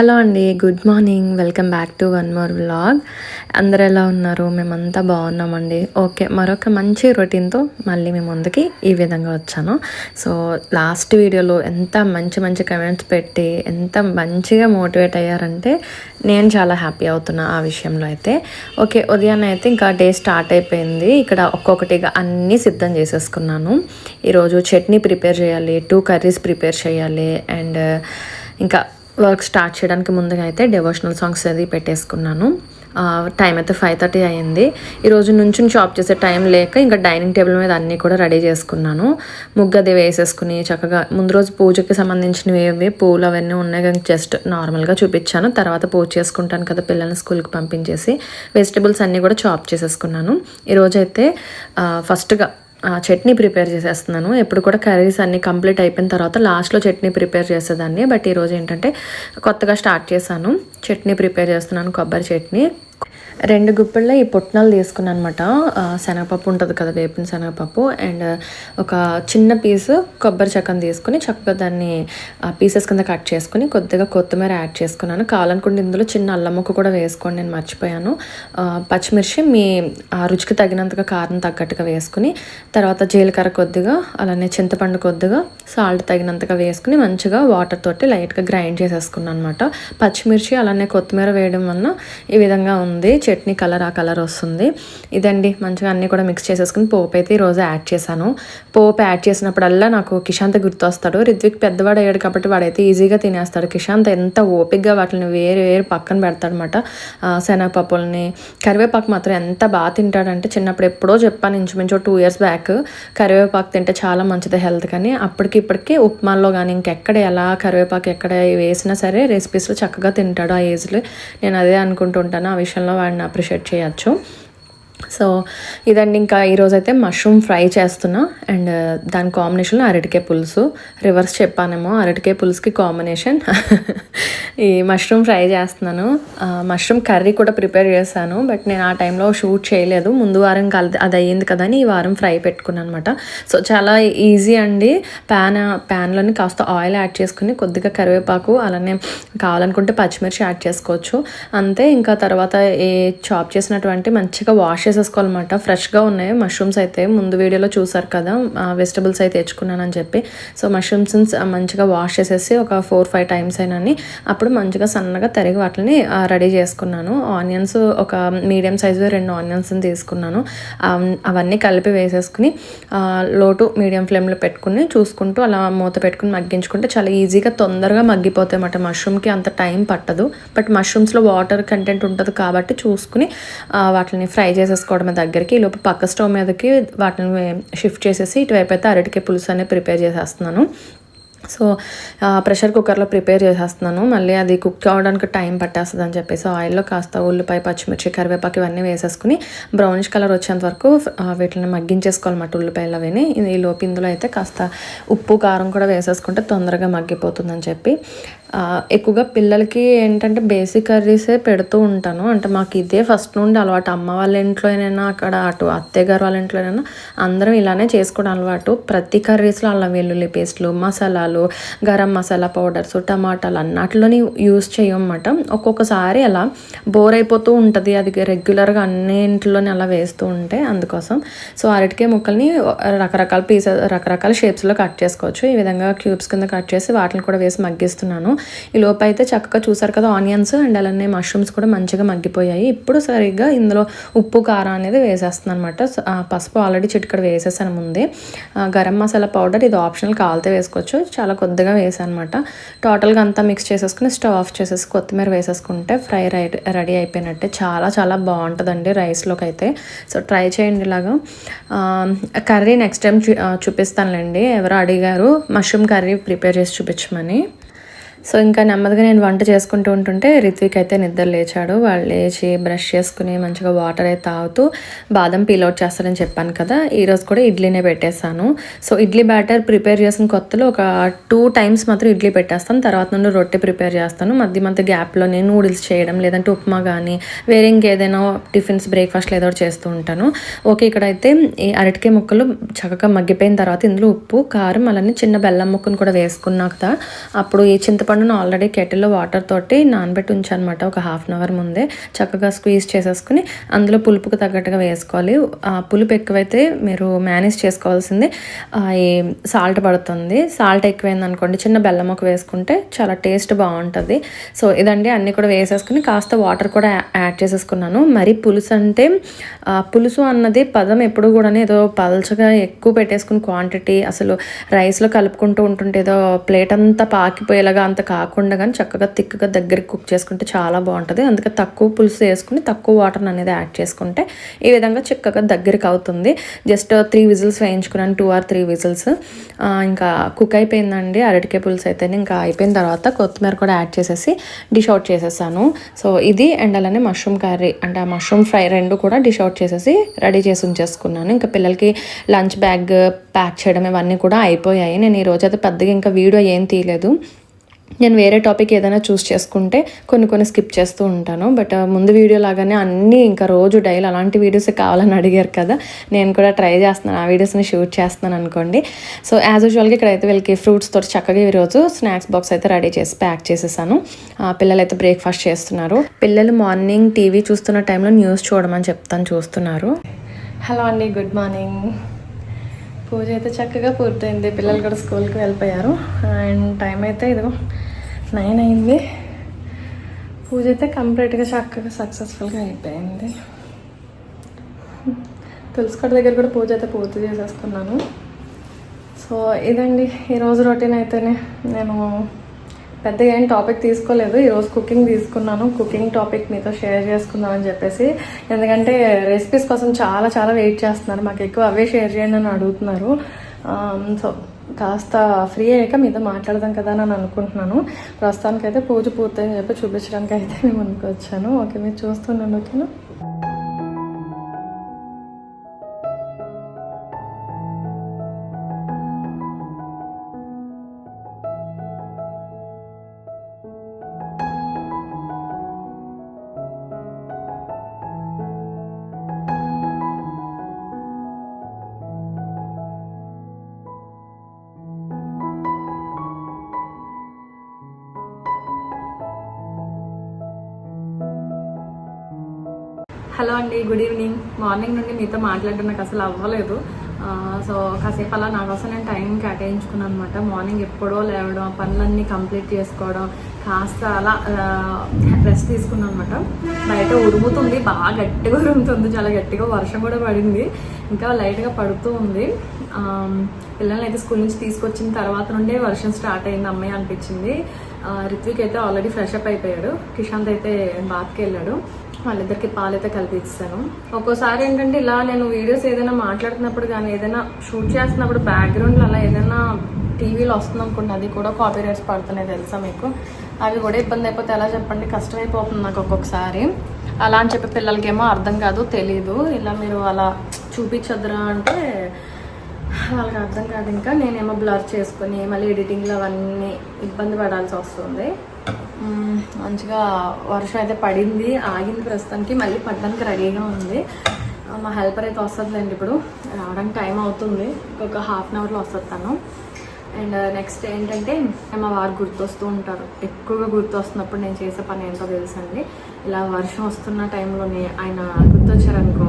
Hello అండి good morning. Welcome back to one more vlog. అందరు ఎలా ఉన్నారు? మేమంతా బాగున్నామండి. ఓకే మరొక మంచి రొటీన్తో మళ్ళీ మేము ముందుకి ఈ విధంగా వచ్చాను. సో లాస్ట్ వీడియోలో ఎంత మంచి మంచి కమెంట్స్ పెట్టి ఎంత మంచిగా మోటివేట్ అయ్యారంటే నేను చాలా హ్యాపీ అవుతున్నా ఆ విషయంలో అయితే. ఓకే ఉదయాన్నే అయితే ఇంకా డే స్టార్ట్ అయిపోయింది. ఇక్కడ ఒక్కొక్కటిగా అన్నీ సిద్ధం చేసేసుకున్నాను. ఈరోజు చట్నీ ప్రిపేర్ చేయాలి టూ కర్రీస్ ప్రిపేర్ చేయాలి అండ్ ఇంకా వర్క్ స్టార్ట్ చేయడానికి ముందుగా అయితే డివోషనల్ సాంగ్స్ అది పెట్టేసుకున్నాను. టైం అయితే ఫైవ్ థర్టీ అయింది ఈరోజు నుంచి షాప్ చేసే టైం లేక ఇంకా డైనింగ్ టేబుల్ మీద అన్నీ కూడా రెడీ చేసుకున్నాను. ముగ్గు అది వేసేసుకుని చక్కగా ముందు రోజు పూజకి సంబంధించినవి ఏవి పూలు అవన్నీ ఉన్నాయి కానీ జస్ట్ నార్మల్గా చూపించాను. తర్వాత పూజ చేసుకుంటాను కదా పిల్లల్ని స్కూల్కి పంపించేసి. వెజిటబుల్స్ అన్నీ కూడా చాప్ చేసేసుకున్నాను. ఈరోజైతే ఫస్ట్గా చట్నీ ప్రిపేర్ చేసేస్తున్నాను. ఎప్పుడు కూడా కర్రీస్ అన్నీ కంప్లీట్ అయిపోయిన తర్వాత లాస్ట్లో చట్నీ ప్రిపేర్ చేసేదాన్ని. బట్ ఈరోజు ఏంటంటే కొత్తగా స్టార్ట్ చేశాను. చట్నీ ప్రిపేర్ చేస్తున్నాను కొబ్బరి చట్నీ. రెండు గుప్పెళ్ళ ఈ పుట్నాలు తీసుకున్నాను అనమాట శనగపప్పు ఉంటుంది కదా వేపిన శనగపప్పు. అండ్ ఒక చిన్న పీసు కొబ్బరి చక్కని తీసుకుని చక్కగా దాన్ని పీసెస్ కింద కట్ చేసుకుని కొద్దిగా కొత్తిమీర యాడ్ చేసుకున్నాను. కావాలనుకుంటే ఇందులో చిన్న అల్లం ముక్క కూడా వేసుకోండి నేను మర్చిపోయాను. పచ్చిమిర్చి మీ రుచికి తగినంతగా కారం తగ్గట్టుగా వేసుకుని తర్వాత జీలకర్ర కొద్దిగా అలానే చింతపండు కొద్దిగా సాల్ట్ తగినంతగా వేసుకుని మంచిగా వాటర్ తోటి లైట్గా గ్రైండ్ చేసేసుకున్నాను అనమాట పచ్చిమిర్చి అలానే కొత్తిమీర వేయడం వలన ఈ విధంగా ఉంది. చట్నీ కలర్ ఆ కలర్ వస్తుంది. ఇదండి మంచిగా అన్నీ కూడా మిక్స్ చేసేసుకుని పోపు అయితే ఈరోజు యాడ్ చేశాను. పోపు యాడ్ చేసినప్పుడల్లా నాకు కిషాంత్ గుర్తొస్తాడు. రిత్విక్ పెద్దవాడు అయ్యాడు కాబట్టి వాడైతే ఈజీగా తినేస్తాడు. కిషాంత్ ఎంత ఓపిక్గా వాటిని వేరు వేరు పక్కన పెడతాడనమాట శనగపప్పుల్ని కరివేపాకు మాత్రం ఎంత బాగా తింటాడంటే చిన్నప్పుడు ఎప్పుడో చెప్పాను ఇంచుమించు టూ ఇయర్స్ బ్యాక్ కరివేపాకు తింటే చాలా మంచిది హెల్త్ కానీ అప్పటికి ఇప్పటికీ ఉప్మాల్లో కానీ ఇంకెక్కడ ఎలా కరివేపాకు ఎక్కడ వేసినా సరే రెసిపీస్లో చక్కగా తింటాడు ఆ ఏజ్లో నేను అదే అనుకుంటుంటాను ఆ విషయంలో వాడిని వాడిని అప్రిషియేట్ చేయొచ్చు. సో ఇదండి ఇంకా ఈరోజు అయితే మష్రూమ్ ఫ్రై చేస్తున్నా అండ్ uh, దాని కాంబినేషన్లో అరటికాయ పులుసు. రివర్స్ చెప్పానేమో అరటికాయ పులుసుకి కాంబినేషన్ ఈ మష్రూమ్ ఫ్రై చేస్తున్నాను. మష్రూమ్ కర్రీ కూడా ప్రిపేర్ చేశాను. బట్ నేను ఆ టైంలో షూట్ చేయలేదు. ముందు వారం కలి అది అయ్యింది కదా అని ఈ వారం ఫ్రై పెట్టుకున్నాను అనమాట సో చాలా ఈజీ అండి. ప్యాన్ ప్యాన్లోని కాస్త ఆయిల్ యాడ్ చేసుకుని కొద్దిగా కరివేపాకు అలానే కావాలనుకుంటే పచ్చిమిర్చి యాడ్ చేసుకోవచ్చు. అంతే ఇంకా తర్వాత ఏ చాప్ చేసినటువంటి మంచిగా వాష్ చేసేసుకోవాలన్నమాట. ఫ్రెష్గా ఉన్నాయి. మష్రూమ్స్ అయితే ముందు వీడియోలో చూసారు కదా. వెజిటబుల్స్ అయితే తెచ్చుకున్నానని చెప్పి. సో మష్రూమ్స్ మంచిగా వాష్ చేసేసి ఒక ఫోర్ ఫైవ్ టైమ్స్ అయినా అప్పుడు మంచిగా సన్నగా తరిగి వాటిని రెడీ చేసుకున్నాను. ఆనియన్స్ ఒక మీడియం సైజు రెండు ఆనియన్స్ని తీసుకున్నాను. అవన్నీ కలిపి వేసేసుకుని లోటు మీడియం ఫ్లేమ్లో పెట్టుకుని చూసుకుంటూ అలా మూత పెట్టుకుని మగ్గించుకుంటే చాలా ఈజీగా తొందరగా మగ్గిపోతాయి అన్నమాట. మష్రూమ్కి అంత టైం పట్టదు. బట్ మష్రూమ్స్లో వాటర్ కంటెంట్ ఉంటుంది కాబట్టి చూసుకుని వాటిని ఫ్రై చేసేసి చేసుకోవడమే దగ్గరికి లోపు పక్క స్టవ్ మీదకి వాటిని షిఫ్ట్ చేసేసి ఇటువైపు అయితే అరటికాయ పులుసు అనేది ప్రిపేర్ చేసేస్తున్నాను. సో ప్రెషర్ కుక్కర్లో ప్రిపేర్ చేసేస్తున్నాను. మళ్ళీ అది కుక్ అవ్వడానికి టైం పట్టేస్తుంది అని చెప్పేసి ఆయిల్లో కాస్త ఉల్లిపాయ పచ్చిమిర్చి కరివేపాకు ఇవన్నీ వేసేసుకుని బ్రౌనిష్ కలర్ వచ్చేంత వరకు వీటిని మగ్గించేసుకోవాలన్నమాట ఉల్లిపాయలు అవిని. ఈ లోపు ఇందులో అయితే కాస్త ఉప్పు కారం కూడా వేసేసుకుంటే తొందరగా మగ్గిపోతుందని చెప్పి. ఎక్కువగా పిల్లలకి ఏంటంటే బేసిక్ కర్రీసే పెడుతూ ఉంటాను. అంటే మాకు ఇదే ఫస్ట్ నుండి అలవాటు. అమ్మ వాళ్ళ ఇంట్లోనైనా అక్కడ అటు అత్తయ్య గారు వాళ్ళ ఇంట్లోనైనా అందరం ఇలానే చేసుకోవడం అలవాటు. ప్రతి కర్రీస్లో అల్లం వెల్లుల్లి పేస్ట్లు మసాలాలు గరం మసాలా పౌడర్స్ టమాటాలు అన్నట్లోని యూస్ చేయమన్నమాట. ఒక్కొక్కసారి అలా బోర్ అయిపోతూ ఉంటుంది. అది రెగ్యులర్గా అన్ని ఇంట్లోనే అలా వేస్తూ ఉంటే అందుకోసం. సో అరటికాయ ముక్కల్ని రకరకాల పీసెస్ రకరకాల షేప్స్లో కట్ చేసుకోవచ్చు. ఈ విధంగా క్యూబ్స్ కింద కట్ చేసి వాటిని కూడా వేసి మగ్గిస్తున్నాను. ఈ లోపు అయితే చక్కగా చూసారు కదా ఆనియన్స్ అండ్ అలానే మష్రూమ్స్ కూడా మంచిగా మగ్గిపోయాయి. ఇప్పుడు సరిగ్గా ఇందులో ఉప్పు కారం అనేది వేసేస్తున్నాను అనమాట పసుపు ఆల్రెడీ చిటికడ వేసేసాను ముందే. గరం మసాలా పౌడర్ ఇది ఆప్షనల్ కావాలితే వేసుకోవచ్చు. చాలా కొద్దిగా వేసాను అనమాట టోటల్గా అంతా మిక్స్ చేసేసుకుని స్టవ్ ఆఫ్ చేసేసి కొత్తిమీర వేసేసుకుంటే ఫ్రై రై రెడీ అయిపోయినట్టే. చాలా చాలా బాగుంటుందండి రైస్లోకి అయితే. సో ట్రై చేయండి ఇలాగా. కర్రీ నెక్స్ట్ టైం చూపిస్తానులేండి. ఎవరో అడిగారు మష్రూమ్ కర్రీ ప్రిపేర్ చేసి చూపించమని. సో ఇంకా నెమ్మదిగా నేను వంట చేసుకుంటూ ఉంటుంటే రిత్విక్ అయితే నిద్ర లేచాడు. వాళ్ళు లేచి బ్రష్ చేసుకుని మంచిగా వాటర్ అయితే తాగుతూ బాదం పీల్అవుట్ చేస్తారని చెప్పాను కదా ఈరోజు కూడా ఇడ్లీనే పెట్టేశాను. సో ఇడ్లీ బ్యాటర్ ప్రిపేర్ చేసిన కొత్తలో ఒక టూ టైమ్స్ మాత్రం ఇడ్లీ పెట్టేస్తాను. తర్వాత నుండి రొట్టె ప్రిపేర్ చేస్తాను. మధ్య మధ్య గ్యాప్లో నేను నూడిల్స్ చేయడం లేదంటే ఉప్మా కానీ వేరే ఇంకేదైనా టిఫిన్స్ బ్రేక్ఫాస్ట్ ఏదో చేస్తూ ఉంటాను. ఓకే ఇక్కడైతే ఈ అరటికాయ ముక్కలు చక్కగా మగ్గిపోయిన తర్వాత ఇందులో ఉప్పు కారం అలానే చిన్న బెల్లం ముక్కను కూడా వేసుకున్నాక అప్పుడు ఈ చింత చింతపండును ఆల్రెడీ కెటిల్లో వాటర్ తోటి నానబెట్టి ఉంచానమాట ఒక హాఫ్ అన్ అవర్ ముందే. చక్కగా స్క్వీజ్ చేసేసుకుని అందులో పులుపుకు తగ్గట్టుగా వేసుకోవాలి. ఆ పులుపు ఎక్కువైతే మీరు మేనేజ్ చేసుకోవాల్సింది ఈ సాల్ట్ పడుతుంది. సాల్ట్ ఎక్కువైంది అనుకోండి చిన్న బెల్లం ఒక వేసుకుంటే చాలా టేస్ట్ బాగుంటుంది. సో ఇదండి అన్నీ కూడా వేసేసుకుని కాస్త వాటర్ కూడా యాడ్ చేసేసుకున్నాను. మరి పులుసు అంటే పులుసు అన్నది పదం ఎప్పుడు కూడా ఏదో పల్చగా ఎక్కువ పెట్టేసుకుని క్వాంటిటీ అసలు రైస్లో కలుపుకుంటూ ఉంటుంటే ఏదో ప్లేట్ అంతా పాకిపోయేలాగా అంత కాకుండా కానీ చక్కగా తిక్కగా దగ్గరికి కుక్ చేసుకుంటే చాలా బాగుంటుంది. అందుకే తక్కువ పులుసు వేసుకుని తక్కువ వాటర్ అనేది యాడ్ చేసుకుంటే ఈ విధంగా చిక్కగా దగ్గరికి అవుతుంది. జస్ట్ త్రీ విజిల్స్ వేయించుకున్నాను టూ ఆర్ త్రీ విజిల్స్. ఇంకా కుక్ అయిపోయిందండి. అరటికాయ పులుసు అయితే ఇంకా అయిపోయిన తర్వాత కొత్తిమీర కూడా యాడ్ చేసేసి డిష్ అవుట్ చేసేసాను. సో ఇది అండ్ అలానే మష్రూమ్ కర్రీ అంటే ఆ మష్రూమ్ ఫ్రై రెండు కూడా డిష్ అవుట్ చేసేసి రెడీ చేసి ఉంచేసుకున్నాను. ఇంకా పిల్లలకి లంచ్ బ్యాగ్ ప్యాక్ చేయడం ఇవన్నీ కూడా అయిపోయాయి. నేను ఈ రోజు అయితే పెద్దగా ఇంకా వీడియో ఏం తీయలేదు. నేను వేరే టాపిక్ ఏదైనా చూస్ చేసుకుంటే కొన్ని కొన్ని స్కిప్ చేస్తూ ఉంటాను. బట్ ముందు వీడియో లాగానే అన్నీ ఇంకా రోజు డైలీ అలాంటి వీడియోస్ కావాలని అడిగారు కదా నేను కూడా ట్రై చేస్తున్నాను. ఆ వీడియోస్ని షూట్ చేస్తున్నాను అనుకోండి. సో యాజ్ యూజువల్గా ఇక్కడైతే వీళ్ళకి ఫ్రూట్స్తో చక్కగా ఈరోజు స్నాక్స్ బాక్స్ అయితే రెడీ చేసి ప్యాక్ చేసేసాను. పిల్లలు అయితే బ్రేక్ఫాస్ట్ చేస్తున్నారు. పిల్లలు మార్నింగ్ టీవీ చూస్తున్న టైంలో న్యూస్ చూడమని చెప్తాను చూస్తున్నారు. హలో అండి గుడ్ మార్నింగ్ పూజ అయితే చక్కగా పూర్తయింది. పిల్లలు కూడా స్కూల్కి వెళ్ళిపోయారు. అండ్ టైం అయితే ఇదిగో నైన్ అయింది. పూజ అయితే కంప్లీట్గా చక్కగా సక్సెస్ఫుల్గా అయిపోయింది. తులసికోట దగ్గర కూడా పూజ అయితే పూర్తి చేసేసుకున్నాను సో ఇదండి. ఈరోజు రొటీన్ అయితేనే నేను పెద్దగా ఏం టాపిక్ తీసుకోలేదు. ఈరోజు కుకింగ్ తీసుకున్నాను. కుకింగ్ టాపిక్ మీతో షేర్ చేసుకుందామని చెప్పేసి. ఎందుకంటే రెసిపీస్ కోసం చాలా చాలా వెయిట్ చేస్తున్నారు. మాకు ఎక్కువ అవే షేర్ చేయండి అని అడుగుతున్నారు. సో కాస్త ఫ్రీ అయ్యాక మీతో మాట్లాడదాం కదా అని అనుకుంటున్నాను. ప్రస్తుతానికైతే పూజ పూర్తయింది చెప్పి చూపించడానికి అయితే మేము ముందుకు వచ్చాను. ఓకే మీరు చూస్తున్నాను ఓకేనా? హలో అండి గుడ్ ఈవినింగ్. మార్నింగ్ నుండి మీతో మాట్లాడడం నాకు అసలు అవ్వలేదు. సో కాసేపు అలా నా కోసం నేను టైం కేటాయించుకున్నాను అనమాట మార్నింగ్ ఎప్పుడో లేవడం పనులన్నీ కంప్లీట్ చేసుకోవడం కాస్త అలా రెస్ట్ తీసుకున్నాను అనమాట బయట ఉరుముతుంది బాగా గట్టిగా ఉరుముతుంది చాలా గట్టిగా వర్షం కూడా పడింది. ఇంకా లైట్గా పడుతూ ఉంది. పిల్లల్ని అయితే స్కూల్ నుంచి తీసుకొచ్చిన తర్వాత నుండే వర్షం స్టార్ట్ అయింది అమ్మాయి అనిపించింది. రిత్విక్ అయితే ఆల్రెడీ ఫ్రెష్ అప్ అయిపోయాడు. కిషాంత్ అయితే బాత్కి వెళ్ళాడు. వాళ్ళిద్దరికి పాలైతే కల్పిస్తాను. ఒక్కోసారి ఏంటంటే ఇలా నేను వీడియోస్ ఏదైనా మాట్లాడుతున్నప్పుడు కానీ ఏదైనా షూట్ చేస్తున్నప్పుడు బ్యాక్గ్రౌండ్లో అలా ఏదైనా టీవీలో వస్తుంది అనుకోండి అది కూడా కాపీ రైట్స్ పడుతున్నాయి తెలుసా మీకు? అవి కూడా ఇబ్బంది అయిపోతే ఎలా చెప్పండి? కష్టమైపోతుంది నాకు ఒక్కొక్కసారి. అలా అని చెప్పి పిల్లలకేమో అర్థం కాదు తెలీదు. ఇలా మీరు అలా చూపించొద్దురా అంటే వాళ్ళకి అర్థం కాదు ఇంకా. నేనేమో బ్లర్ చేసుకొని మళ్ళీ ఎడిటింగ్లో అవన్నీ ఇబ్బంది పడాల్సి వస్తుంది. మంచిగా వర్షం అయితే పడింది ఆగింది ప్రస్తుతానికి మళ్ళీ పడడానికి రెడీగా ఉంది. మా హెల్పర్ అయితే వస్తుందిలేండి ఇప్పుడు. రావడానికి టైం అవుతుంది ఒక హాఫ్ అన్ అవర్లో వస్తుంది తను అండ్ నెక్స్ట్ ఏంటంటే మా వారు గుర్తొస్తూ ఉంటారు. ఎక్కువగా గుర్తొస్తున్నప్పుడు నేను చేసే పని ఏంటో తెలుసండి. ఇలా వర్షం వస్తున్న టైంలోనే ఆయన గుర్తొచ్చారనుకో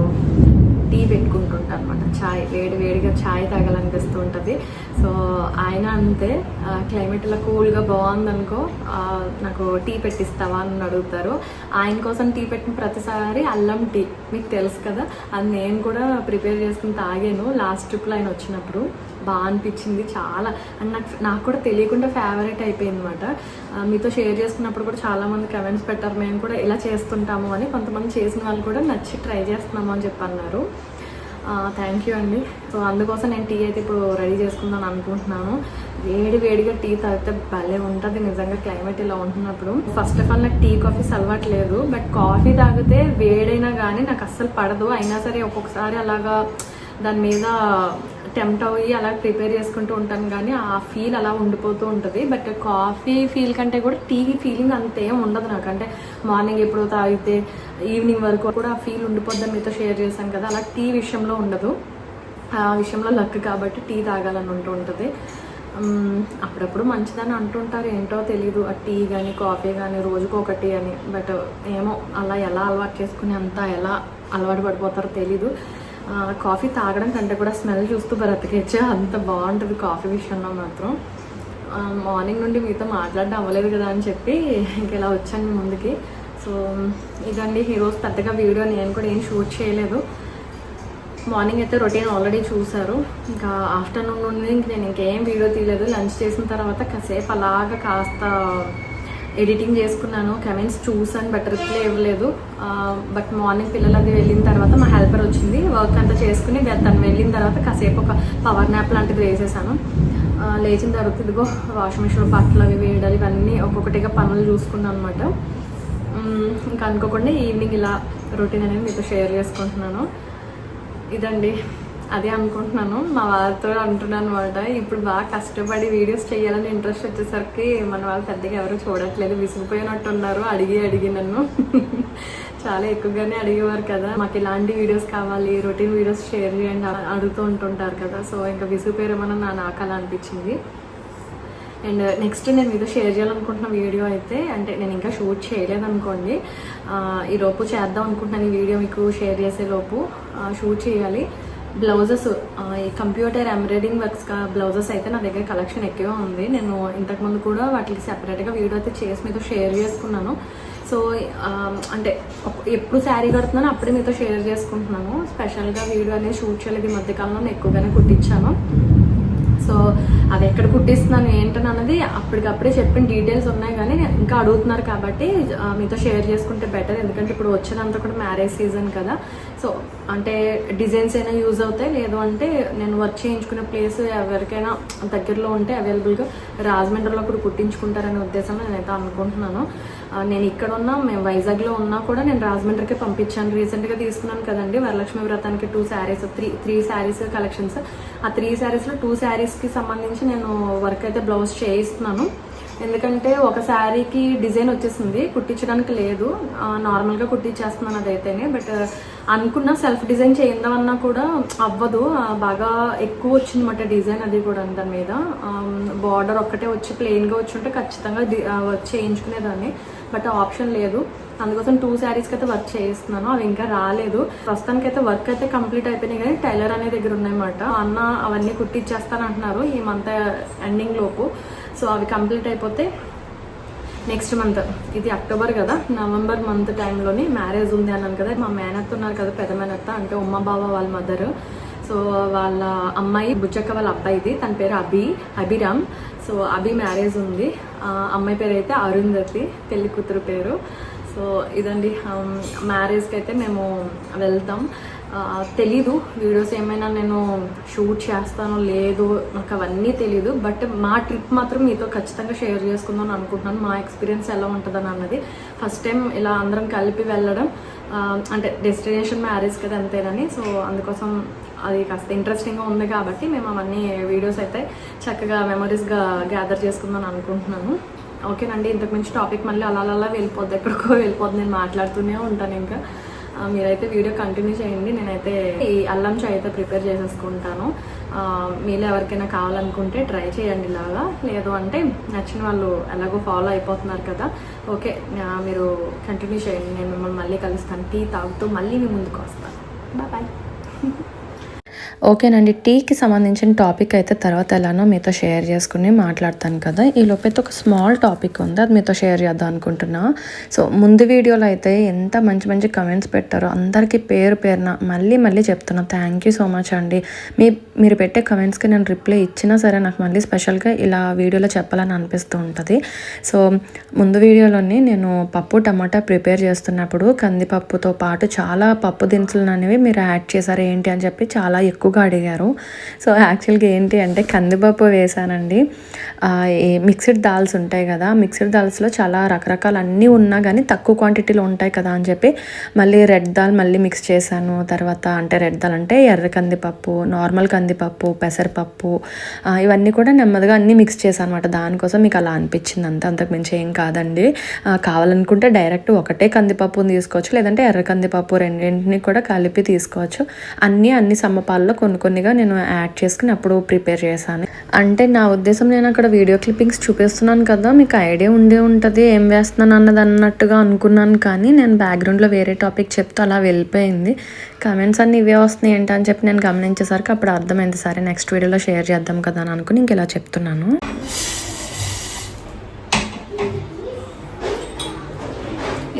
టీ పెట్టుకుంటుంటారు అనమాట చాయ్ వేడి వేడిగా చాయ్ తాగాలనిపిస్తూ ఉంటుంది. సో ఆయన అంతే. క్లైమేట్ ఇలా కూల్గా బాగుందనుకో నాకు టీ పెట్టిస్తావా అని అడుగుతారు. ఆయన కోసం టీ పెట్టిన ప్రతిసారి అల్లం టీ. మీకు తెలుసు కదా? అది నేను కూడా ప్రిపేర్ చేసుకుని తాగాను. లాస్ట్ ట్రిప్లో ఆయన వచ్చినప్పుడు. బాగా అనిపించింది చాలా. అండ్ నాకు నాకు కూడా తెలియకుండా ఫేవరెట్ అయిపోయింది అనమాట మీతో షేర్ చేసుకున్నప్పుడు కూడా చాలామంది కమెంట్స్ పెట్టారు మేము కూడా ఇలా చేస్తుంటాము అని. కొంతమంది చేసిన వాళ్ళు కూడా నచ్చి ట్రై చేస్తున్నాము అని చెప్పి అన్నారు థ్యాంక్ యూ అండి. సో అందుకోసం నేను టీ అయితే ఇప్పుడు రెడీ చేసుకుందాం అనుకుంటున్నాను. వేడి వేడిగా టీ తాగితే భలే ఉంటుంది నిజంగా క్లైమేట్ ఇలా ఉంటున్నప్పుడు. ఫస్ట్ ఆఫ్ ఆల్ నాకు టీ కాఫీస్ అలవాట్లేదు బట్ కాఫీ తాగితే వేడైనా కానీ నాకు అస్సలు పడదు. అయినా సరే ఒక్కొక్కసారి అలాగా దాని మీద టెంప్ట్ అయ్యి అలా ప్రిపేర్ చేసుకుంటూ ఉంటాను కానీ ఆ ఫీల్ అలా ఉండిపోతూ ఉంటుంది. బట్ కాఫీ ఫీల్ కంటే కూడా టీ ఫీలింగ్ అంతేం ఉండదు నాకు. అంటే మార్నింగ్ ఎప్పుడు తాగితే ఈవినింగ్ వరకు కూడా ఆ ఫీల్ ఉండిపోద్దని మీతో షేర్ చేశాను కదా. అలా టీ విషయంలో ఉండదు. ఆ విషయంలో లక్ కాబట్టి టీ తాగాలని ఉంటూ ఉంటుంది. అప్పుడప్పుడు మంచిదని అంటుంటారు. ఏంటో తెలీదు. ఆ టీ కానీ కాఫీ కానీ రోజుకు ఒకటి అని. బట్ ఏమో అలా ఎలా అలవాటు చేసుకుని అంతా ఎలా అలవాటు పడిపోతారో తెలీదు. కాఫీ తాగడం కంటే కూడా స్మెల్ చూస్తూ బ్రతికేచ్చే అంత బాగుంటుంది కాఫీ విషయంలో మాత్రం. మార్నింగ్ నుండి మీతో మాట్లాడడం అవ్వలేదు కదా అని చెప్పి ఇంక ఇలా వచ్చాను మీ ముందుకి. సో ఇదండి ఈరోజు పెద్దగా వీడియో నేను కూడా ఏం షూట్ చేయలేదు. మార్నింగ్ అయితే రొటీన్ ఆల్రెడీ చూశారు. ఇంకా ఆఫ్టర్నూన్ నుండి ఇంక నేను ఇంకేం వీడియో తీయలేదు. లంచ్ చేసిన తర్వాత కాసేపు అలాగా కాస్త ఎడిటింగ్ చేసుకున్నాను. కమెంట్స్ చూసాను బట్ రిప్లై ఇవ్వలేదు. బట్ మార్నింగ్ పిల్లలు అది వెళ్ళిన తర్వాత మా హెల్పర్ వచ్చింది. వర్క్ అంతా చేసుకుని తను వెళ్ళిన తర్వాత కాసేపు ఒక పవర్ నాప్ లాంటిది వేసేసాను. లేచిన తర్వాత ఇదిగో వాషింగ్ మిషన్ బట్టలు అవి వేయడాలు ఇవన్నీ ఒక్కొక్కటిగా పనులు చూసుకున్నాను అనమాట ఇంకా అనుకోకుండా ఈవినింగ్ ఇలా రొటీన్ అనేది మీతో షేర్ చేసుకుంటున్నాను. ఇదండి. అదే అనుకుంటున్నాను. మా వాళ్ళతో అంటున్నాను అనమాట ఇప్పుడు బాగా కష్టపడి వీడియోస్ చేయాలని ఇంట్రెస్ట్ వచ్చేసరికి మన వాళ్ళు పెద్దగా ఎవరు చూడట్లేదు. విసిగిపోయినట్టు ఉన్నారు అడిగి అడిగి నన్ను. చాలా ఎక్కువగానే అడిగేవారు కదా. మాకు ఇలాంటి వీడియోస్ కావాలి రొటీన్ వీడియోస్ షేర్ చేయండి అడుగుతూ ఉంటుంటారు కదా. సో ఇంకా విసిగిపోయారేమో నా నాకు అలా అనిపించింది. అండ్ నెక్స్ట్ నేను మీతో షేర్ చేయాలనుకుంటున్న వీడియో అయితే అంటే నేను ఇంకా షూట్ చేయలేదు అనుకోండి ఈ లోపు చేద్దాం అనుకుంటున్నాను ఈ వీడియో మీకు షేర్ చేసే లోపు. షూట్ చేయాలి. బ్లౌజెస్ ఈ కంప్యూటర్ ఎంబ్రాయిడింగ్ వర్క్స్ బ్లౌజెస్ అయితే నా దగ్గర కలెక్షన్ ఎక్కువ ఉంది. నేను ఇంతకుముందు కూడా వాటికి సెపరేట్గా వీడియో అయితే చేసి మీతో షేర్ చేసుకున్నాను. సో అంటే ఎప్పుడు శారీ కడుతున్నానో అప్పుడే మీతో షేర్ చేసుకుంటున్నాను. స్పెషల్గా వీడియో అనేది షూట్ చేయలేదు. ఈ మధ్యకాలంలో నేను ఎక్కువగానే కుట్టించాను. సో అది ఎక్కడ కుట్టిస్తున్నాను ఏంటని అన్నది అప్పటికప్పుడే చెప్పిన డీటెయిల్స్ ఉన్నాయి కానీ ఇంకా అడుగుతున్నారు కాబట్టి మీతో షేర్ చేసుకుంటే బెటర్ ఎందుకంటే ఇప్పుడు వచ్చేదంతా కూడా మ్యారేజ్ సీజన్ కదా. సో అంటే డిజైన్స్ అయినా యూజ్ అవుతాయి లేదు అంటే నేను వర్క్ చేయించుకునే ప్లేస్ ఎవరికైనా దగ్గరలో ఉంటే అవైలబుల్గా రాజమండ్రిలో కూడా కుట్టించుకుంటారనే ఉద్దేశంలో నేనైతే అనుకుంటున్నాను. నేను ఇక్కడ ఉన్నా మేము వైజాగ్లో ఉన్నా కూడా నేను రాజమండ్రికి పంపించాను. రీసెంట్గా తీసుకున్నాను కదండి వరలక్ష్మి వ్రతానికి two sarees three three sarees collections ఆ త్రీ శారీస్లో టూ శారీస్కి సంబంధించి నేను వర్క్ అయితే బ్లౌజ్ చేయిస్తున్నాను. ఎందుకంటే ఒక శారీకి డిజైన్ వచ్చేసింది కుట్టించడానికి లేదు. నార్మల్గా కుట్టించేస్తున్నాను అదైతేనే. బట్ అనుకున్న సెల్ఫ్ డిజైన్ చేయిందామన్నా కూడా అవ్వదు. బాగా ఎక్కువ వచ్చిందన్నమాట డిజైన్ అది కూడా దాని మీద. బార్డర్ ఒక్కటే వచ్చి ప్లెయిన్గా వచ్చి ఉంటే ఖచ్చితంగా చేయించుకునేదాన్ని. బట్ ఆప్షన్ లేదు. అందుకోసం టూ శారీస్కి అయితే వర్క్ చేయిస్తున్నాను. అవి ఇంకా రాలేదు. ప్రస్తుతానికి అయితే వర్క్ అయితే కంప్లీట్ అయిపోయినాయి కానీ టైలర్ అనే దగ్గర ఉన్నాయన్నమాట. అన్న అవన్నీ కుట్టిచ్చేస్తానంటున్నారు ఈ మంత్ ఎండింగ్ లోపు. సో అవి కంప్లీట్ అయిపోతే నెక్స్ట్ మంత్ ఇది అక్టోబర్ కదా నవంబర్ మంత్ టైంలోని మ్యారేజ్ ఉంది అన్నాను కదా. మా మేనత్త ఉన్నారు కదా పెద్ద మేనత్త అంటే ఉమ్మ బావ వాళ్ళ మదర్ సో వాళ్ళ అమ్మాయి బుచ్చక్క వాళ్ళ అబ్బాయిది తన పేరు అభి అభిరామ్. సో అభి మ్యారేజ్ ఉంది. అమ్మాయి పేరు అయితే అరుంధతి పెళ్ళి కూతురు పేరు. సో ఇదండి um, మ్యారేజ్కి అయితే మేము వెళ్తాం. తెలీదు వీడియోస్ ఏమైనా నేను షూట్ చేస్తానో లేదో నాకు అవన్నీ తెలీదు. బట్ మా ట్రిప్ మాత్రం మీతో ఖచ్చితంగా షేర్ చేసుకుందాం అనుకుంటున్నాను. మా ఎక్స్పీరియన్స్ ఎలా ఉంటుందని అన్నది ఫస్ట్ టైం ఇలా అందరం కలిపి వెళ్ళడం. Um, అంటే డెస్టినేషన్ మ్యారేజ్ కదా అంతేనని. సో అందుకోసం అది కాస్త ఇంట్రెస్టింగ్గా ఉంది కాబట్టి మేము అవన్నీ వీడియోస్ అయితే చక్కగా మెమరీస్గా గ్యాదర్ చేసుకుందాం అనుకుంటున్నాను ఓకేనండి ఇంతకు మించి టాపిక్ మళ్ళీ అలా అలా వెళ్ళిపోద్ది ఎక్కడికో వెళ్ళిపోద్ది నేను మాట్లాడుతూనే ఉంటాను ఇంకా. Uh, మీరైతే వీడియో కంటిన్యూ చేయండి నేనైతే ఈ అల్లం చాయ్ అయితే ప్రిపేర్ చేసేసుకుంటాను. మీలో ఎవరికైనా కావాలనుకుంటే ట్రై చేయండి ఇలాగా. లేదు అంటే నచ్చిన వాళ్ళు ఎలాగో ఫాలో అయిపోతున్నారు కదా. ఓకే మీరు కంటిన్యూ చేయండి. నేను మిమ్మల్ని మళ్ళీ కలుస్తాను. టీ తాగుతూ మళ్ళీ మీ ముందుకు వస్తాను. బాయ్ ఓకేనండి టీకి సంబంధించిన టాపిక్ అయితే తర్వాత ఎలానో మీతో షేర్ చేసుకుని మాట్లాడతాను కదా. ఈ లోపైతే ఒక స్మాల్ టాపిక్ ఉంది అది మీతో షేర్ చేద్దాం అనుకుంటున్నా. సో ముందు వీడియోలో అయితే ఎంత మంచి మంచి కమెంట్స్ పెట్టారో అందరికీ పేరు పేరున మళ్ళీ మళ్ళీ చెప్తున్నా. థ్యాంక్ యూ సో మచ్ అండి. మీ మీరు పెట్టే కమెంట్స్కి నేను రిప్లై ఇచ్చినా సరే నాకు మళ్ళీ స్పెషల్గా ఇలా వీడియోలో చెప్పాలని అనిపిస్తూ ఉంటుంది. సో ముందు వీడియోలోని నేను పప్పు టమాటా ప్రిపేర్ చేస్తున్నప్పుడు కందిపప్పుతో పాటు చాలా పప్పు దినుసులు అనేవి మీరు యాడ్ చేశారు ఏంటి అని చెప్పి చాలా ఎక్కువ ఎక్కువగా అడిగారు. సో యాక్చువల్గా ఏంటి అంటే కందిపప్పు వేసానండి. ఆ, మిక్స్డ్ దాల్స్ ఉంటాయి కదా మిక్స్డ్ దాల్స్లో చాలా రకరకాల అన్నీ ఉన్నా కానీ తక్కువ క్వాంటిటీలో ఉంటాయి కదా అని చెప్పి మళ్ళీ రెడ్ దాల్ మళ్ళీ మిక్స్ చేశాను. తర్వాత అంటే రెడ్ దాల్ అంటే ఎర్ర కందిపప్పు నార్మల్ కందిపప్పు పెసరపప్పు ఇవన్నీ కూడా నెమ్మదిగా అన్నీ మిక్స్ చేశాను అనమాట దానికోసం మీకు అలా అనిపించింది అంతే అంతకు మించి ఏం కాదండి. కావాలనుకుంటే డైరెక్ట్ ఒకటే కందిపప్పుని తీసుకోవచ్చు లేదంటే ఎర్ర కందిపప్పు రెండింటిని కూడా కలిపి తీసుకోవచ్చు. అన్నీ అన్ని సమపాల్లో కొన్ని కొన్నిగా నేను యాడ్ చేసుకుని అప్పుడు ప్రిపేర్ చేశాను. అంటే నా ఉద్దేశం నేను అక్కడ వీడియో క్లిప్పింగ్స్ చూపిస్తున్నాను కదా మీకు ఐడియా ఉండే ఉంటుంది ఏం వేస్తున్నాను అన్నది అన్నట్టుగా అనుకున్నాను కానీ నేను బ్యాక్గ్రౌండ్లో వేరే టాపిక్ చెప్తూ అలా వెళ్ళిపోయింది. కమెంట్స్ అన్ని ఇవే వస్తున్నాయి ఏంటి అని చెప్పి నేను గమనించేసరికి అప్పుడు అర్థమైంది సరే నెక్స్ట్ వీడియోలో షేర్ చేద్దాం కదా అని అనుకుని ఇంక ఇలా చెప్తున్నాను.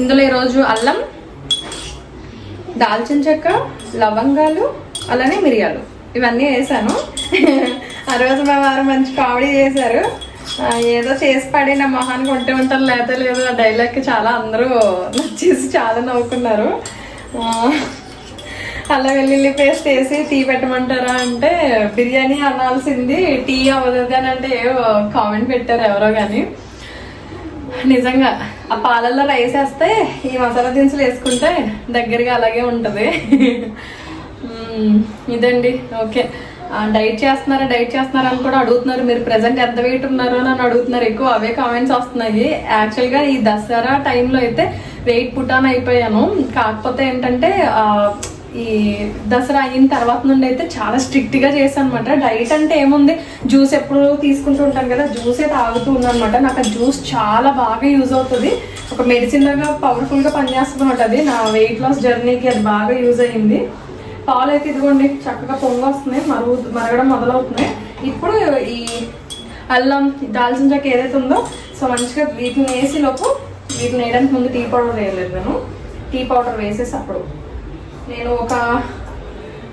ఇందులో ఈరోజు అల్లం దాల్చిన చెక్క లవంగాలు అలానే మిరియాలు. ఇవన్నీ వేసాను. ఆ రోజు మా వారు మంచి కామెడీ చేశారు. ఏదో చేసి పడిన మొహాన్ని కొంటే ఉంటారు లేదా లేదు. ఆ డైలాగ్కి చాలా అందరూ నచ్చేసి చాలా నవ్వుకున్నారు. అలా అల్లం వెల్లుల్లి పేస్ట్ వేసి టీ పెట్టమంటారా అంటే బిర్యానీ అనాల్సింది టీ అవ్వదు కానీ అంటే ఏవో కామెంట్ పెట్టారు ఎవరో కానీ నిజంగా ఆ పాలల్లో రైస్ వేస్తే ఈ మసాలా దినుసులు వేసుకుంటే దగ్గరగా అలాగే ఉంటుంది. ఇదండి. ఓకే. డైట్ చేస్తున్నారా డైట్ చేస్తున్నారా అని కూడా అడుగుతున్నారు. మీరు ప్రెసెంట్ ఎంత వెయిట్ ఉన్నారు అని అడుగుతున్నారు. ఎక్కువ అవే కామెంట్స్ వస్తున్నాయి. యాక్చువల్గా ఈ దసరా టైంలో అయితే వెయిట్ పుటాన్ అయిపోయాను. కాకపోతే ఏంటంటే ఈ దసరా అయిన తర్వాత నుండి అయితే చాలా స్ట్రిక్ట్గా చేశాను అనమాట డైట్ అంటే ఏముంది? జ్యూస్ ఎప్పుడు తీసుకుంటూ ఉంటాను కదా జ్యూసే తాగుతూ ఉన్నాను అనమాట నాకు ఆ జ్యూస్ చాలా బాగా యూజ్ అవుతుంది. ఒక మెడిసిన్ లాగా పవర్ఫుల్గా పనిచేస్తుంది అనమాట అది. నా వెయిట్ లాస్ జర్నీకి అది బాగా యూజ్ అయ్యింది. పాలు అయితే ఇదిగోండి చక్కగా పొంగు వస్తున్నాయి మరుగు మరగడం మొదలవుతున్నాయి. ఇప్పుడు ఈ అల్లం దాల్చిన చెక్క ఏదైతే ఉందో సో మంచిగా వీటిని వేసి లోపు వీటిని వేయడానికి ముందు టీ పౌడర్ వేయలేదు నేను. టీ పౌడర్ వేసేసి అప్పుడు నేను ఒక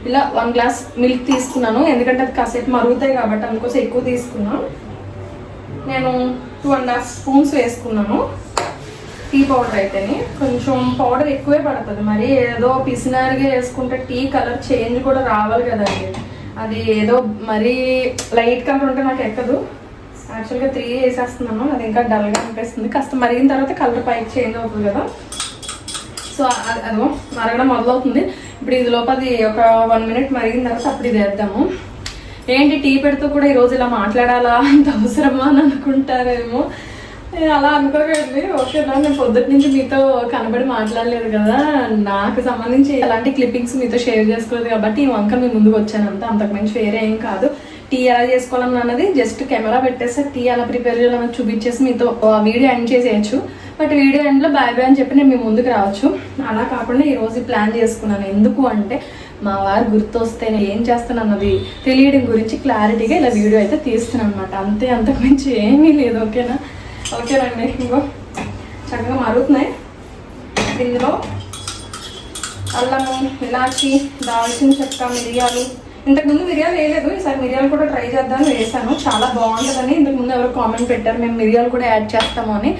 ఇలా వన్ గ్లాస్ మిల్క్ తీసుకున్నాను ఎందుకంటే అది కాసేపు మరుగుతాయి కాబట్టి అందుకోసం ఎక్కువ తీసుకున్నాను నేను టూ అండ్ హాఫ్ స్పూన్స్ వేసుకున్నాను. టీ పౌడర్ అయితేనే కొంచెం పౌడర్ ఎక్కువే పడుతుంది. మరి ఏదో పిసినారిగా వేసుకుంటే టీ కలర్ చేంజ్ కూడా రావాలి కదండి. అది ఏదో మరీ లైట్ కలర్ ఉంటే నాకు ఎక్కదు. యాక్చువల్గా త్రీ వేసేస్తున్నాను. అది ఇంకా డల్గా అనిపిస్తుంది. కాస్త మరిగిన తర్వాత కలర్ పైకి చేంజ్ అవుతుంది కదా. సో అదో మరగడం మొదలవుతుంది. ఇప్పుడు ఇది లోపల అది ఒక వన్ మినిట్ మరిగిన తర్వాత అప్పుడు ఇది వేద్దాము. ఏంటి టీ పెడుతూ కూడా ఈరోజు ఇలా మాట్లాడాలా? అంత అవసరమా అని అనుకుంటారేమో. నేను అలా అనుకోకండి ఓకేనా నేను పొద్దుటి నుంచి మీతో కనబడి మాట్లాడలేదు కదా. నాకు సంబంధించి ఎలాంటి క్లిప్పింగ్స్ మీతో షేర్ చేసుకోలేదు కాబట్టి ఈ వంక మీ ముందుకు వచ్చాను. అంత అంతకు మించి వేరే ఏం కాదు. టీ ఎలా చేసుకోవాలని అన్నది జస్ట్ కెమెరా పెట్టేసి టీ ఎలా ప్రిపేర్ చేయాలని చూపించేసి మీతో వీడియో ఎండ్ చేసేయచ్చు. బట్ వీడియో ఎండ్లో బాయ్ బాయ్ అని చెప్పి నేను మీ ముందుకు రావచ్చు. అలా కాకుండా ఈ రోజు ప్లాన్ చేసుకున్నాను. ఎందుకు అంటే మా వారు గుర్తొస్తే నేను ఏం చేస్తాను అన్నది తెలియడం గురించి క్లారిటీగా ఇలా వీడియో అయితే తీస్తున్నాను అనమాట అంతే అంతకు మించి ఏమీ లేదు. ఓకేనా? ఓకేనండి ఇంకో. చక్కగా మరుగుతున్నాయి ఇందులో అల్లము ఇలాచి దాల్చిన చెక్క మిరియాలు. ఇంతకుముందు మిరియాలు వేయలేదు ఈసారి మిరియాలు కూడా ట్రై చేద్దామని వేసాను చాలా బాగుంటుందని ఇంతకుముందు ఎవరు కామెంట్ పెట్టారు మేము మిరియాలు కూడా యాడ్ చేస్తాము అని.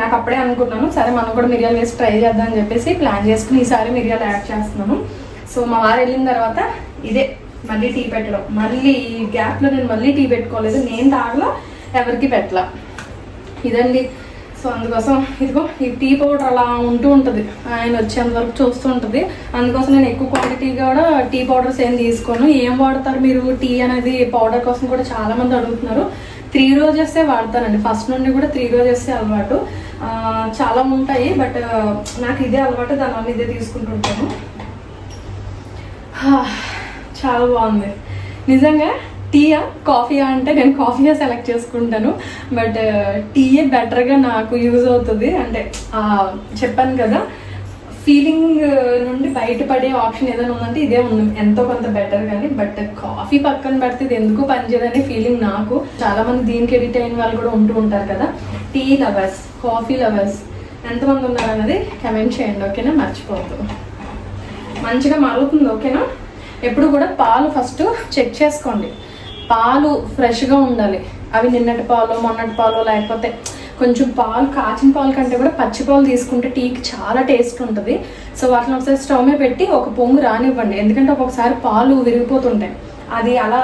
నాకు అప్పుడే అనుకున్నాను సరే మనం కూడా మిరియాలు వేసి ట్రై చేద్దామని చెప్పేసి ప్లాన్ చేసుకుని ఈసారి మిరియాలు యాడ్ చేస్తున్నాను. సో మా వారు వెళ్ళిన తర్వాత ఇదే మళ్ళీ టీ పెట్టడం. మళ్ళీ ఈ గ్యాప్లో నేను మళ్ళీ టీ పెట్టుకోలేదు నేను తాగలా ఎవరికి పెట్టలా. ఇదండి. సో అందుకోసం ఇదిగో ఈ టీ పౌడర్ అలా ఉంటూ ఉంటుంది. ఆయన వచ్చేంత వరకు చూస్తూ ఉంటుంది. అందుకోసం నేను ఎక్కువ క్వాంటిటీ కూడా టీ పౌడర్స్ ఏం తీసుకోను. ఏం వాడతారు మీరు టీ అనేది పౌడర్ కోసం కూడా చాలామంది అడుగుతున్నారు. త్రీ రోజెస్సే వాడతానండి. ఫస్ట్ నుండి కూడా త్రీ రోజెస్సే అలవాటు. చాలా ఉంటాయి బట్ నాకు ఇదే అలవాటు. దానివల్ల ఇదే తీసుకుంటుంటాను హా, చాలా బాగుంది. నిజంగా టీయా కాఫీయా అంటే నేను కాఫీయా సెలెక్ట్ చేసుకుంటాను. బట్ టీయే బెటర్గా నాకు యూజ్ అవుతుంది. అంటే చెప్పాను కదా ఫీలింగ్ uh, నుండి బయటపడే ఆప్షన్ ఏదైనా ఉందంటే ఇదే ఉంది. ఎంతో కొంత బెటర్ కానీ బట్ కాఫీ పక్కన పెడితే ఇది ఎందుకు పనిచేయదనే ఫీలింగ్ నాకు. చాలా మంది దీనికి ఎడిట్ అయిన వాళ్ళు కూడా ఉంటూ ఉంటారు కదా. టీ లవర్స్ కాఫీ లవర్స్ ఎంతమంది ఉన్నారన్నది కమెంట్ చేయండి ఓకేనా మర్చిపోవద్దు. మంచిగా మరుగుతుంది ఓకేనా ఎప్పుడు కూడా పాలు ఫస్ట్ చెక్ చేసుకోండి. పాలు ఫ్రెష్గా ఉండాలి. అవి నిన్నటి పాలు మొన్నటి పాలు లేకపోతే కొంచెం పాలు కాచిన పాలు కంటే కూడా పచ్చి పాలు తీసుకుంటే టీకి చాలా టేస్ట్ ఉంటుంది. సో వాటిని ఒకసారి స్టవ్ మీద పెట్టి ఒక పొంగు రానివ్వండి. ఎందుకంటే ఒక్కొక్కసారి పాలు విరిగిపోతుంటాయి. అది అలా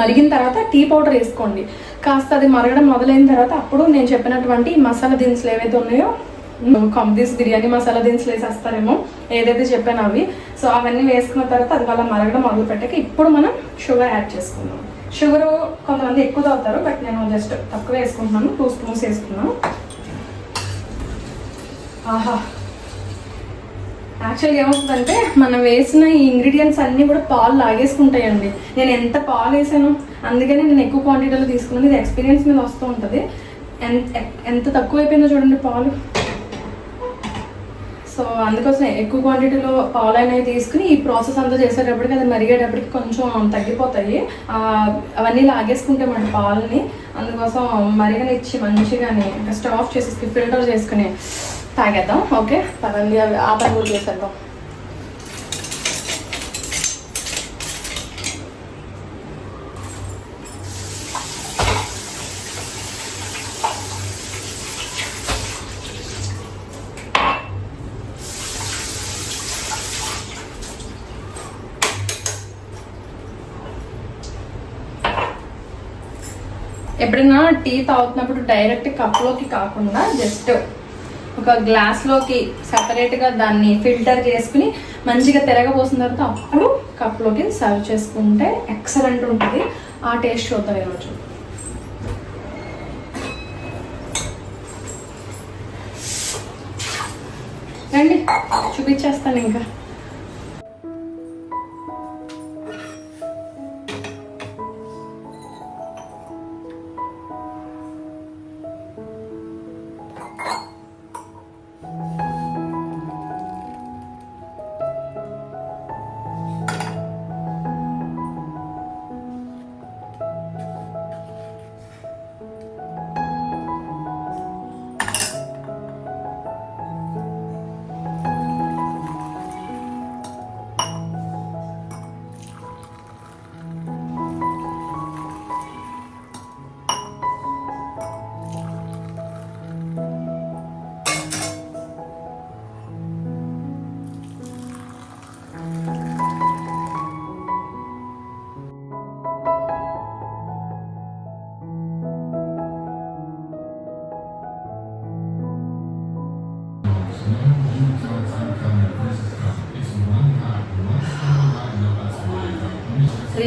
మరిగిన తర్వాత టీ పౌడర్ వేసుకోండి. కాస్త అది మరగడం మొదలైన తర్వాత అప్పుడు నేను చెప్పినటువంటి మసాలా దినుసులు ఏవైతే ఉన్నాయో కంప్లీస్ బిర్యానీ మసాలా దినుసులు వేసేస్తారేమో ఏదైతే చెప్పానో అవి. సో అవన్నీ వేసుకున్న తర్వాత అది వాళ్ళ మరగడం మొదలు పెట్టాక ఇప్పుడు మనం షుగర్ యాడ్ చేసుకుందాం. షుగర్ కొంతమంది ఎక్కువ తాగుతారు బట్ నేను జస్ట్ తక్కువ వేసుకుంటున్నాను టూ స్పూన్స్ వేసుకున్నాను. ఆహా. యాక్చువల్గా ఏమవుతుందంటే మనం వేసిన ఈ ఇంగ్రీడియంట్స్ అన్నీ కూడా పాలు లాగేసుకుంటాయండి. నేను ఎంత పాలు వేసాను అందుకని నేను ఎక్కువ క్వాంటిటీలో తీసుకున్నాను ఇది ఎక్స్పీరియన్స్ మీద వస్తూ ఉంటుంది. ఎంత ఎంత తక్కువ అయిపోయిందో చూడండి పాలు. సో అందుకోసం ఎక్కువ క్వాంటిటీలో పాలు అనేవి తీసుకుని ఈ ప్రాసెస్ అంతా చేసేటప్పటికి అది మరిగేటప్పటికి కొంచెం తగ్గిపోతాయి. అవన్నీ లాగేసుకుంటే మన పాలని. అందుకోసం మరిగనిచ్చి మంచిగాని ఇంకా స్టవ్ ఆఫ్ చేసేసి ఫిల్టర్ చేసుకుని తాగేద్దాం. ఓకే? పదండి అవి ఆ పని కూడా చేసేద్దాం. టీ తాగుతున్నప్పుడు డైరెక్ట్ కప్లోకి కాకుండా జస్ట్ ఒక గ్లాస్లోకి సపరేట్గా దాన్ని ఫిల్టర్ చేసుకుని మంచిగా తిరగబోసిన తర్వాత అప్పుడు కప్లోకి సర్వ్ చేసుకుంటే ఎక్సలెంట్ ఉంటుంది. ఆ టేస్ట్ చూద్దాం ఈరోజు. రండి చూపించేస్తాను ఇంకా.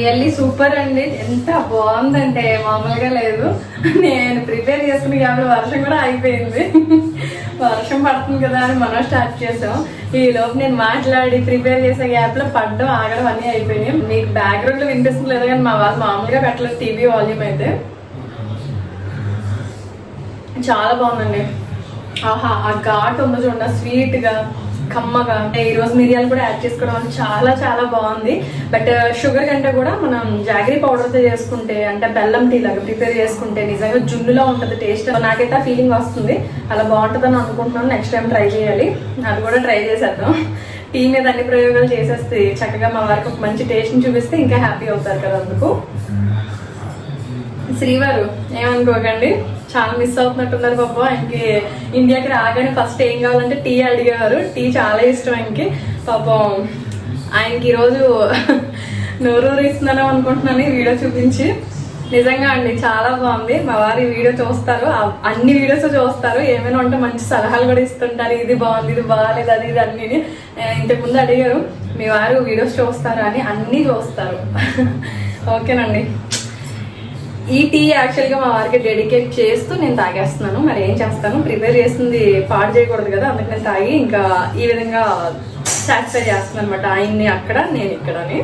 రియల్లీ సూపర్ అండి. ఎంత బాగుందంటే మామూలుగా లేదు. నేను ప్రిపేర్ చేసుకుని కాబట్టి వర్షం కూడా అయిపోయింది వర్షం పడుతుంది కదా అని మనం స్టార్ట్ చేసాం. ఈ లోపు నేను మాట్లాడి ప్రిపేర్ చేసే గ్యాప్లో పడ్డం ఆగడం అన్నీ అయిపోయినాయి. మీకు బ్యాక్గ్రౌండ్లో వినిపిస్తుంది లేదు కానీ మా వాళ్ళు మామూలుగా పెట్టలేదు టీవీ వాల్యూమ్ అయితే. చాలా బాగుందండి. ఆహా ఆ ఘాట్ ఉందో చూడండి స్వీట్ కమ్మగా. కమ్మగా ఈ రోజు మిరియాలు కూడా యాడ్ చేసుకోవడం వల్ల చాలా చాలా బాగుంది. బట్ షుగర్ కంటే కూడా మనం జాగరీ పౌడర్తో చేసుకుంటే అంటే బెల్లం టీ లాగా ప్రిపేర్ చేసుకుంటే నిజంగా జున్నులా ఉంటుంది టేస్ట్. నాకైతే ఫీలింగ్ వస్తుంది. అలా బాగుంటుందని అనుకుంటున్నాను. నెక్స్ట్ టైం ట్రై చేయాలి. అది కూడా ట్రై చేసేద్దాం. టీ మీద అన్ని ప్రయోగాలు చేసేస్తే చక్కగా మా వారికి ఒక మంచి టేస్ట్ని చూపిస్తే ఇంకా హ్యాపీ అవుతారు కదా అందుకు. శ్రీవారు ఏమనుకోకండి. చాలా మిస్ అవుతున్నట్టున్నారు పాప. ఆయనకి ఇండియాకి రాగానే ఫస్ట్ ఏం కావాలంటే టీ అడిగేవారు. టీ చాలా ఇష్టం ఆయనకి. పాపం ఆయనకి ఈరోజు నోరూరు ఇస్తున్నాను అనుకుంటున్నాను ఈ వీడియో చూపించి. నిజంగా అండి చాలా బాగుంది. మా వారి వీడియో చూస్తారు. అన్ని వీడియోస్ చూస్తారు. ఏమైనా ఉంటే మంచి సలహాలు కూడా ఇస్తుంటారు. ఇది బాగుంది ఇది బాగాలేదు అది ఇది అన్ని ఇంతకుముందు అడిగారు మీ వారు వీడియోస్ చూస్తారు అని అన్నీ చూస్తారు. ఓకేనండి. ఈ టీ యాక్చువల్గా మా వారికి డెడికేట్ చేస్తూ నేను తాగేస్తున్నాను. మరి ఏం చేస్తాను? ప్రిపేర్ చేసింది పాడు చేయకూడదు కదా అందుకు నేను తాగి ఇంకా ఈ విధంగా సాటిస్ఫై చేస్తున్నాను అనమాట ఆయన్ని అక్కడ నేను ఇక్కడని.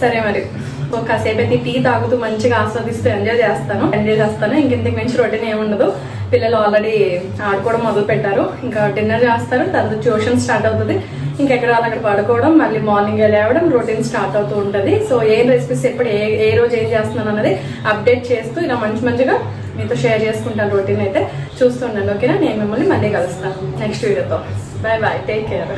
సరే మరి ఒక కాసేపు అయితే టీ తాగుతూ మంచిగా ఆస్వాదిస్తూ ఎంజాయ్ చేస్తాను. ఎంజాయ్ చేస్తాను. ఇంకెంతకు మంచి రొటీన్ ఏముండదు. పిల్లలు ఆల్రెడీ ఆడుకోవడం మొదలు పెట్టారు. ఇంకా డిన్నర్ చేస్తారు. తర్వాత ట్యూషన్ స్టార్ట్ అవుతుంది. ఇంకెక్కడ అక్కడ పడుకోవడం మళ్ళీ మార్నింగ్ లేవడం రొటీన్ స్టార్ట్ అవుతూ ఉంటుంది. సో ఏం రెసిపీస్ ఎప్పుడు ఏ ఏ రోజు ఏం చేస్తున్నాను అన్నది అప్డేట్ చేస్తూ ఇలా మంచి మంచిగా మీతో షేర్ చేసుకుంటాను రొటీన్ అయితే. చూస్తుండండి ఓకేనా నేను మిమ్మల్ని మళ్ళీ కలుస్తాను నెక్స్ట్ వీడియోతో బాయ్ బాయ్ టేక్ కేర్